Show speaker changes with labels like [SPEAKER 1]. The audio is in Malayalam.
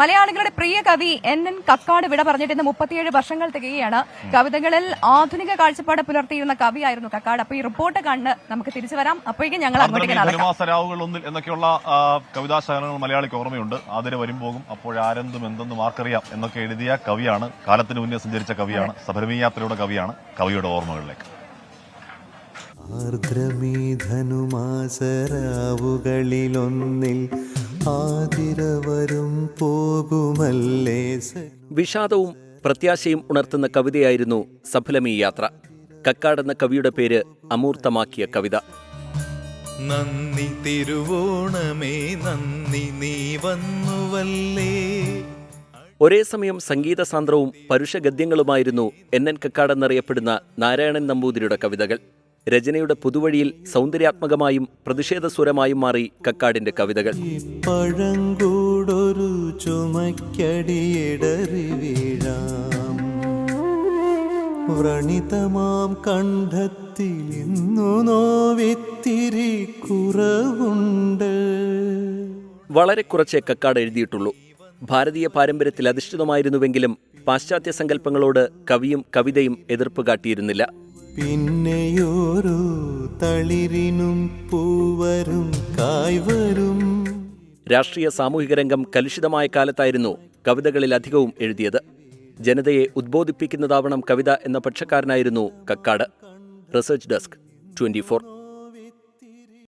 [SPEAKER 1] മലയാളികളുടെ പ്രിയ കവി എൻ എൻ കക്കാട് വിട പറഞ്ഞിട്ട് ഇന്ന് മുപ്പത്തിയേഴ് വർഷങ്ങൾ തികയാണ് കവിതകളിൽ ആധുനിക കാഴ്ചപ്പാട് പുലർത്തിയിരുന്ന കവിയായിരുന്നു കക്കാട്. അപ്പൊ ഈ റിപ്പോർട്ട് കണ്ട് നമുക്ക് തിരിച്ചു വരാം. അപ്പോഴേക്കും ഞങ്ങൾ അങ്ങോട്ടേക്ക്
[SPEAKER 2] എന്നൊക്കെയുള്ള കവിതാ കവിതാശകലങ്ങൾ മലയാളിക്ക് ഓർമ്മയുണ്ട്. അതിന് വരും പോകും അപ്പോഴാരെന്തും എന്തെന്നും ആർക്കറിയാം എന്നൊക്കെ എഴുതിയ കവിയാണ് കാലത്തിന് മുന്നേ സഞ്ചരിച്ച കവിയാണ് സബരമീ യാത്രയുടെ കവിയാണ് കവിയുടെ ഓർമ്മകളിലേക്ക്.
[SPEAKER 3] ആർദ്രമീ ധനുമാസരാവുകളിലൊന്നിൽ ആതിരവരും പോകുമല്ലേ
[SPEAKER 4] വിഷാദവും പ്രത്യാശയും ഉണർത്തുന്ന കവിതയായിരുന്നു സഫലമീ യാത്ര. കക്കാടെന്ന കവിയുടെ പേര് അമൂർത്തമാക്കിയ കവിത.
[SPEAKER 3] നന്ദി തിരുവോണമേ നന്ദി നീ വന്നുവല്ലേ?
[SPEAKER 4] ഒരേ സമയം സംഗീതസാന്ദ്രവും പരുഷഗദ്യങ്ങളുമായിരുന്നു എൻ എൻ കക്കാടെന്നറിയപ്പെടുന്ന നാരായണൻ നമ്പൂതിരിയുടെ കവിതകൾ. രചനയുടെ പുതുവഴിയിൽ സൗന്ദര്യാത്മകമായും പ്രതിഷേധസ്വരമായും മാറി കക്കാടിന്റെ കവിതകൾ.
[SPEAKER 3] പഴങ്കൂടൊരു ചുമക്കടിയിടറി വീഴാം. വ്രണിതമാം കണ്ഠത്തിൽ ഇന്നു നോവിത്തിരി കുറവുണ്ട്.
[SPEAKER 4] വളരെ കുറച്ചേ കക്കാട് എഴുതിയിട്ടുള്ളൂ. ഭാരതീയ പാരമ്പര്യത്തിൽ അധിഷ്ഠിതമായിരുന്നുവെങ്കിലും പാശ്ചാത്യ സങ്കല്പങ്ങളോട് കവിയും കവിതയും എതിർപ്പ് കാട്ടിയിരുന്നില്ല.
[SPEAKER 3] പിന്നെയോരോ തളിരിനും പൂവരും കായ്വരും.
[SPEAKER 4] രാഷ്ട്രീയ സാമൂഹിക രംഗം കലുഷിതമായ കാലത്തായിരുന്നു കവിതകളിൽ അധികവും എഴുതിയത്. ജനതയെ ഉദ്ബോധിപ്പിക്കുന്നതാവണം കവിത എന്ന പക്ഷക്കാരനായിരുന്നു കക്കാട്. Research desk twenty